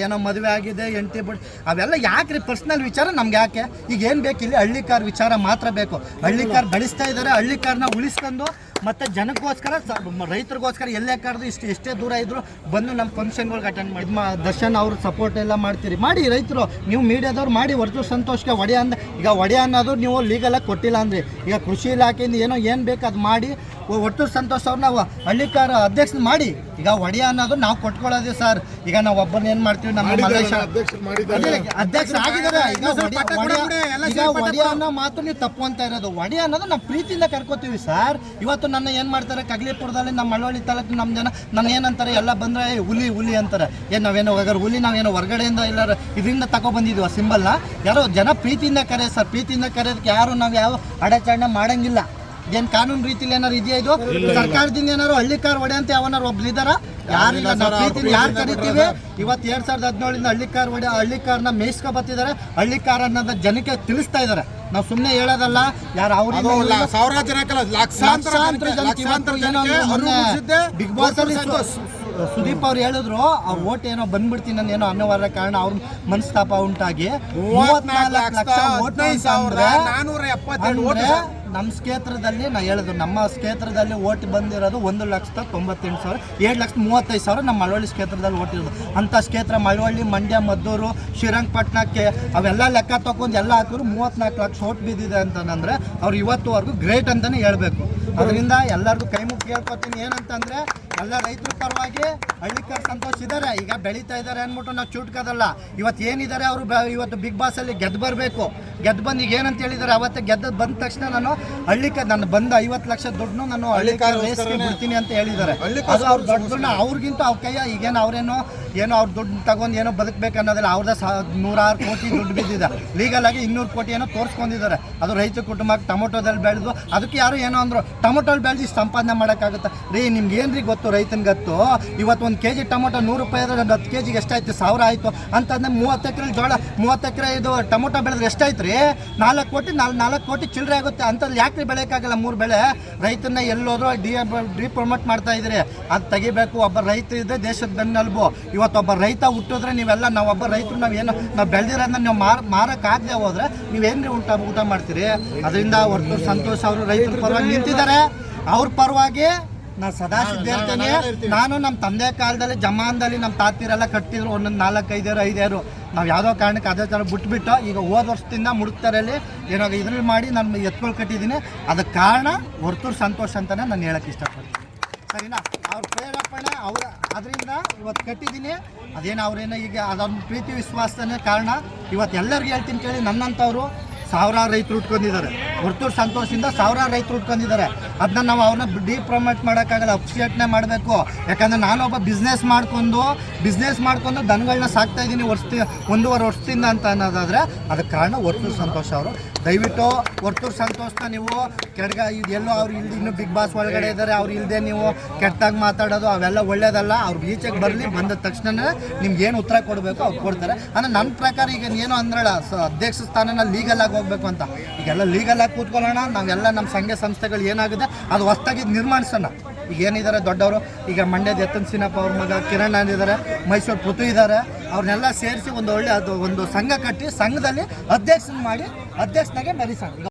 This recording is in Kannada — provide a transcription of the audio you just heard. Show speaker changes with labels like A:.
A: ಏನೋ ಮದುವೆ ಆಗಿದೆ ಎಂಟಿ ಬಿಡ್, ಅವೆಲ್ಲ ಯಾಕ್ರಿ ಪರ್ಸ್ನಲ್ ವಿಚಾರ? ನಮ್ಗೆ ಯಾಕೆ? ಈಗ ಏನು ಬೇಕು? ಇಲ್ಲಿ ಹಳ್ಳಿಕಾರ್ ವಿಚಾರ ಮಾತ್ರ ಬೇಕು. ಹಳ್ಳಿಕಾರ್ ಬೆಳೆಸ್ತಾ ಇದ್ದಾರೆ ಹಳ್ಳಿಕಾರ್ನ ಉಳಿಸ್ಕೊಂಡು ಮತ್ತೆ ಜನಕ್ಕೋಸ್ಕರ ರೈತರಿಗೋಸ್ಕರ ಎಲ್ಲೇ ಕರೆದು ಇಷ್ಟು, ಎಷ್ಟೇ ದೂರ ಇದ್ರು ಬಂದು ನಮ್ಮ ಫಂಕ್ಷನ್ಗಳಿಗೆ ಅಟೆಂಡ್ ಮಾಡಿ. ದರ್ಶನ್ ಅವ್ರ ಸಪೋರ್ಟ್ ಎಲ್ಲ ಮಾಡ್ತೀರಿ. ಮಾಡಿ ರೈತರು, ನೀವು ಮೀಡಿಯಾದವ್ರು ಮಾಡಿ, ಹೊರತು ಸಂತೋಷಕ್ಕೆ ಒಡೆಯ ಅಂದ, ಈಗ ಒಡೆಯ ಅನ್ನೋದು ನೀವು ಲೀಗಲಾಗಿ ಕೊಟ್ಟಿಲ್ಲ ಅಂದ್ರಿ. ಈಗ ಕೃಷಿ ಇಲಾಖೆಯಿಂದ ಏನೋ ಏನು ಬೇಕು ಅದು ಮಾಡಿ ಒಟ್ಟು ಸಂತೋಷ ಅವ್ರು ನಾವು ಹಳ್ಳಿಕಾರ ಅಧ್ಯಕ್ಷ ಮಾಡಿ. ಈಗ ಒಡೆಯ ಅನ್ನೋದು ನಾವು ಕೊಟ್ಕೊಳ್ಳೋದೆ ಸರ್. ಈಗ ನಾವು ಒಬ್ಬರನ್ನ ಏನು ಮಾಡ್ತೀವಿ? ನಮ್ಮ ಮಲ್ಲೇಶ ಅಧ್ಯಕ್ಷ ಆಗಿದ್ದಾರೆ. ಈಗ ಒಡೆಯ- ಅನ್ನೋ ಮಾತು ನೀವು ತಪ್ಪು ಅಂತ ಇರೋದು. ಒಡೆಯ ಅನ್ನೋದು ನಾವು ಪ್ರೀತಿಯಿಂದ ಕರ್ಕೋತೀವಿ ಸರ್. ಇವತ್ತು ನನ್ನ ಏನ್ ಮಾಡ್ತಾರೆ? ಕಗ್ಲಿಪುರದಲ್ಲಿ ನಮ್ಮ ಮಳವಳ್ಳಿ ತಾಲೂಕು ನಮ್ಮ ಜನ ನನ್ನ ಏನಂತಾರೆ? ಎಲ್ಲ ಬಂದ್ರೆ "ಏ, ಹುಲಿ ಹುಲಿ ಅಂತಾರೆ. ಏನು ನಾವೇನೋ ಹೋಗಾರ ಹುಲಿ ನಾವೇನೋ ಹೊರಗಡೆಯಿಂದ ಎಲ್ಲಾರ ಇದರಿಂದ ತಗೊ ಬಂದಿದ್ವಿ ಆ ಸಿಂಬಲ್ನ? ಯಾರೋ ಜನ ಪ್ರೀತಿಯಿಂದ ಕರೆ ಸರ್. ಪ್ರೀತಿಯಿಂದ ಕರೆಯೋದಕ್ಕೆ ಯಾರು ನಾವು ಯಾವ ಅಡಚಣೆ ಮಾಡಂಗಿಲ್ಲ. ಏನ್ ಕಾನೂನು ರೀತಿಲಿ ಏನಾರು ಇದೆಯಾ ಇದು? ಸರ್ಕಾರದಿಂದ ಏನಾರು ಹಳ್ಳಿಕಾರ್ ಒಡೆ ಅಂತ ಯಾವನಾರು ಒಬ್ರು ಇದಾರ ಯಾರಿಲ್ಲ ನಮ್ಮ ಪ್ರೀತಿಲಿ ಯಾರು ಕರಿತೀವಿ? ಇವತ್ತು ಎರಡ್ ಸಾವಿರದ ಹದಿನೇಳರಿಂದ ಹಳ್ಳಿಕಾರ್ ಒಡೆ ಹಳ್ಳಿಕಾರ್ನ ಮೇಯಿಸ್ಕೊ ಬರ್ತಿದ್ದಾರೆ. ಹಳ್ಳಿಕಾರ್ ಅನ್ನೋದ ಜನಕ್ಕೆ ತಿಳಿಸ್ತಾ ಇದ್ದಾರೆ. ನಾವು ಸುಮ್ಮನೆ ಹೇಳೋದಲ್ಲ. ಯಾರು
B: ಜನಕ್ಕಲ್ಲ ಲಕ್ಷಾಂತರ ಜನಕ್ಕೆ-
A: ಇವತ್ತು
B: ಅರಿವು ಮೂಡಿಸಿದ್ದೆ
A: ಬಿಗ್ ಬಾಸ್ ಅಲ್ಲಿ ಸುದೀಪ್ ಅವ್ರು ಹೇಳಿದ್ರು ಆ ಓಟ್ ಏನೋ ಬಂದ್ಬಿಡ್ತೀನಿ ನಾನು ಏನೋ ಅನ್ನೋವಾರ ಕಾರಣ ಅವ್ರ ಮನಸ್ತಾಪ ಉಂಟಾಗಿ. ಮೂವತ್ನಾಲ್ಕು ಲಕ್ಷ ಓಟ್ ಸಾವಿರದ
B: ನಾನೂರ ಎಪ್ಪತ್ತೆರಡು.
A: ನಮ್ಮ ಕ್ಷೇತ್ರದಲ್ಲಿ ನಾ ಹೇಳಿದ್ರು ನಮ್ಮ ಕ್ಷೇತ್ರದಲ್ಲಿ ಓಟ್ ಬಂದಿರೋದು ಒಂದು ಲಕ್ಷದ ತೊಂಬತ್ತೆಂಟು ಸಾವಿರ, ಏಳು ಲಕ್ಷದ ಮೂವತ್ತೈದು ಸಾವಿರ ನಮ್ಮ ಮಳವಳ್ಳಿ ಕ್ಷೇತ್ರದಲ್ಲಿ ಓಟ್ ಇರೋದು. ಅಂಥ ಕ್ಷೇತ್ರ ಮಳವಳ್ಳಿ, ಮಂಡ್ಯ, ಮದ್ದೂರು, ಶ್ರೀರಂಗಪಟ್ಟಣಕ್ಕೆ ಅವೆಲ್ಲ ಲೆಕ್ಕ ತಗೊಂಡು ಎಲ್ಲ ಹಾಕಿದ್ರು ಮೂವತ್ನಾಲ್ಕು ಲಕ್ಷ ಓಟ್ ಬಿದ್ದಿದೆ ಅಂತಂದ್ರೆ ಅವ್ರು ಇವತ್ತುವರೆಗೂ ಗ್ರೇಟ್ ಅಂತಲೇ ಹೇಳಬೇಕು. ಅದರಿಂದ ಎಲ್ಲರಿಗೂ ಕೈ ಮುಗಿ ಹೇಳ್ಕೊತೀನಿ ಏನಂತಂದ್ರೆ ಎಲ್ಲ ರೈತರ ಪರವಾಗಿ ಹಳ್ಳಿಕರ್ ಸಂತೋಷ ಇದ್ದಾರೆ ಈಗ ಬೆಳೀತಾ ಇದ್ದಾರೆ ಅಂದ್ಬಿಟ್ಟು ನಾವು ಚೂಟ್ಕೋದಲ್ಲ. ಇವತ್ತು ಏನಿದ್ದಾರೆ ಅವರು ಇವತ್ತು ಬಿಗ್ ಬಾಸ್ ಅಲ್ಲಿ ಗೆದ್ದು ಬರಬೇಕು. ಗೆದ್ದು ಬಂದು ಈಗ ಏನಂತ ಹೇಳಿದ್ದಾರೆ ಅವತ್ತು ಗೆದ್ದು ಬಂದ ತಕ್ಷಣ ನಾನು ಹಳ್ಳಿಕ ನಾನು ಬಂದ ಐವತ್ತು ಲಕ್ಷ ದುಡ್ಡು ನಾನು ಹಳ್ಳಿಕಾರ್ ರೇಸ್ಗೆ ಬಿಡ್ತೀನಿ ಅಂತ ಹೇಳಿದ್ದಾರೆ ಅದು ಅವ್ರ ದೊಡ್ಡ ಅವ್ರಿಗಿಂತ ಅವ್ರ ಕೈಯ ಈಗೇನು ಅವರೇನೋ ಏನೋ ಅವ್ರ ದುಡ್ಡು ತಗೊಂಡು ಏನೋ ಬದುಕಬೇಕು ಅನ್ನೋದಿಲ್ಲ. ಅವ್ರದ್ದು ಸಹ ನೂರಾರು ಕೋಟಿ ದುಡ್ಡು ಬಿದ್ದಿದೆ. ಲೀಗಲ್ ಆಗಿ ಇನ್ನೂರು ಕೋಟಿ ಏನೋ ತೋರಿಸ್ಕೊಂಡಿದ್ದಾರೆ ಅದು ರೈತ ಕುಟುಂಬಕ್ಕೆ ಟೊಮೊಟೊದಲ್ಲಿ ಬೆಳೆದು ಅದಕ್ಕೆ ಯಾರು ಏನೋ ಅಂದ್ರು ಟೊಮೊಟೊಲ್ಲಿ ಬೆಳೆದು ಸಂಪಾದನೆ ಮಾಡೋಕ್ಕಾಗುತ್ತೆ? ರೀ ನಿಮ್ಗೆ ಏನ್ರಿ ಗೊತ್ತು ರೈತನ ಗೊತ್ತು. ಇವತ್ತು ಒಂದು ಕೆ ಜಿ ಟೊಮೊಟೊ ನೂರು ರೂಪಾಯಿ ಆದರೆ ಒಂದು ಹತ್ತು ಕೆ ಜಿಗೆ ಎಷ್ಟಾಯ್ತು? ಸಾವಿರ ಆಯಿತು. ಅಂತಂದ್ರೆ ಮೂವತ್ತು ಎಕರೆ ಜೋಳ, ಮೂವತ್ತು ಎಕರೆ ಇದು ಟೊಮೊಟೊ ಬೆಳೆದ್ರೆ ಎಷ್ಟಾಯ್ತು ರೀ? ನಾಲ್ಕು ಕೋಟಿ ನಾಲ್ಕು ನಾಲ್ಕು ಕೋಟಿ ಚಿಲ್ಲರೆ ಆಗುತ್ತೆ. ಅಂಥದ್ದು ಯಾಕೆ ರೀ ಬೆಳೆಯೋಕ್ಕಾಗಲ್ಲ ಮೂರು ಬೆಳೆ? ರೈತನ ಎಲ್ಲೋದ್ರು ಡಿ ಡಿ ಪ್ರಮೋಟ್ ಮಾಡ್ತಾ ಇದ್ರಿ ಅದು ತೆಗಿಬೇಕು. ಒಬ್ಬ ರೈತ ಇದ್ದರೆ ದೇಶದ ಬೆನ್ನೆಲುಬು ಇವತ್ತು ಒಬ್ಬ ರೈತ ಹುಟ್ಟಿದ್ರೆ ನೀವೆಲ್ಲ ನಾವು ಒಬ್ಬ ರೈತರು ಏನು, ನಾವು ಬೆಳೆದಿರೋದನ್ನ ನೀವು ಮಾರ ಮಾರಕ್ಕಾಗದೆ ಹೋದ್ರೆ ನೀವೇನ್ರಿ ಊಟ ಊಟ ಮಾಡ್ತೀರಿ? ಅದರಿಂದ ಹೊರತು ಸಂತೋಷ ಅವರು ರೈತರ ಪರವಾಗಿ ನಿಂತಿದ್ದಾರೆ. ಅವ್ರ ಪರವಾಗಿ ನಾನು ಸದಾ ಸಿದ್ಧ ಇರ್ತೇನೆ. ನಾನು ನಮ್ಮ ತಂದೆ ಕಾಲದಲ್ಲಿ ಜಮಾನದಲ್ಲಿ ನಮ್ಮ ತಾತಿರೆಲ್ಲ ಕಟ್ಟಿದ್ರು ಒಂದೊಂದು ನಾಲ್ಕೈದಾರು ಐದಾರು ನಾವು ಯಾವುದೋ ಕಾರಣಕ್ಕೆ ಅದೇ ಥರ ಬಿಟ್ಬಿಟ್ಟು ಈಗ ಹೋದ ವರ್ಷದಿಂದ ಮುಡುಕ್ತಾರಲ್ಲಿ ಏನೋ ಇದ್ರಲ್ಲಿ ಮಾಡಿ ನಾನು ಎತ್ಕೊಳ್ ಕಟ್ಟಿದ್ದೀನಿ. ಅದಕ್ಕೆ ಕಾರಣ ಹೊರತೂರು ಸಂತೋಷ ಅಂತಲೇ ನಾನು ಹೇಳಕ್ಕೆ ಇಷ್ಟಪಡ್ತೀನಿ. ಸರಿನಾ? ಅವ್ರ ಪ್ರೇರೇಪಣೆ ಅವ್ರ ಅದರಿಂದ ಇವತ್ತು ಕಟ್ಟಿದ್ದೀನಿ. ಅದೇನು ಅವ್ರೇನೋ ಈಗ ಅದೊಂದು ಪ್ರೀತಿ ವಿಶ್ವಾಸನೇ ಕಾರಣ. ಇವತ್ತು ಎಲ್ಲರಿಗೂ ಹೇಳ್ತೀನಿ ಕೇಳಿ ನನ್ನಂಥವ್ರು ಸಾವಿರಾರು ರೈತರು ಉಟ್ಕೊಂಡಿದ್ದಾರೆ. ಹೊರತೂರು ಸಂತೋಷದಿಂದ ಸಾವಿರಾರು ರೈತರು ಉಟ್ಕೊಂಡಿದ್ದಾರೆ. ಅದನ್ನ ನಾವು ಅವ್ರನ್ನ ಡಿ ಪ್ರಮೋಟ್ ಮಾಡೋಕ್ಕಾಗಲ್ಲ ಅಪ್ರಿಷಿಯೇಟ್ನೇ ಮಾಡಬೇಕು. ಯಾಕಂದರೆ ನಾನೊಬ್ಬ ಬಿಸ್ನೆಸ್ ಮಾಡ್ಕೊಂಡು ಬಿಸ್ನೆಸ್ ಮಾಡ್ಕೊಂಡು ದನಗಳನ್ನ ಸಾಕ್ತಾ ಇದ್ದೀನಿ ವರ್ಷ, ಒಂದೂವರೆ ವರ್ಷದಿಂದ ಅಂತ ಅನ್ನೋದಾದರೆ ಅದಕ್ಕೆ ಕಾರಣ ಹೊರತೂರು ಸಂತೋಷ್ ಅವರು. ದಯವಿಟ್ಟು ಹೊರತೂರು ಸಂತೋಷನ ನೀವು ಕೆಡ್ಗ ಇದು ಎಲ್ಲೋ ಅವ್ರು ಇಲ್ಲಿ ಇನ್ನೂ ಬಿಗ್ ಬಾಸ್ ಒಳಗಡೆ ಇದ್ದಾರೆ, ಅವ್ರು ಇಲ್ಲದೆ ನೀವು ಕೆಟ್ಟಾಗಿ ಮಾತಾಡೋದು ಅವೆಲ್ಲ ಒಳ್ಳೇದಲ್ಲ, ಅವ್ರು ಈಚೆಗೆ ಬರಲಿ, ಬಂದ ತಕ್ಷಣ ನಿಮ್ಗೆ ಏನು ಉತ್ತರ ಕೊಡಬೇಕು, ಅವ್ರು ಕೊಡ್ತಾರೆ. ಅಂದರೆ ನನ್ನ ಪ್ರಕಾರ ಈಗ ಏನು ಅಂದ್ರಲ್ಲ ಅಧ್ಯಕ್ಷ ಸ್ಥಾನನ ಲೀಗಲ್ ಆಗಿ ಹೋಗ್ಬೇಕು ಅಂತ. ಈಗೆಲ್ಲ ಲೀಗಲ್ ಆಗಿ ಕೂತ್ಕೊಳ್ಳೋಣ, ನಾವೆಲ್ಲ ನಮ್ಮ ಸಂಘ ಸಂಸ್ಥೆಗಳು ಏನಾಗಿದೆ ಅದು ಹೊಸ್ದಾಗಿ ನಿರ್ಮಾಣಿಸೋಣ. ಈಗ ಏನಿದ್ದಾರೆ ದೊಡ್ಡವರು, ಈಗ ಮಂಡ್ಯದ ಯತನ್ ಸಿನಪ್ಪ ಅವ್ರ ಮಗ ಕಿರಣ್ ಇದ್ದಾರೆ ಮೈಸೂರು ಪೃಥ್ವಿ ಇದ್ದಾರೆ, ಅವ್ರನ್ನೆಲ್ಲ ಸೇರಿಸಿ ಒಂದು ಒಳ್ಳೆ ಅದು ಒಂದು ಸಂಘ ಕಟ್ಟಿ ಸಂಘದಲ್ಲಿ ಅಧ್ಯಕ್ಷನ ಮಾಡಿ, ಅಧ್ಯಕ್ಷನಾಗೆ ಮೆರಿಸೋಣ.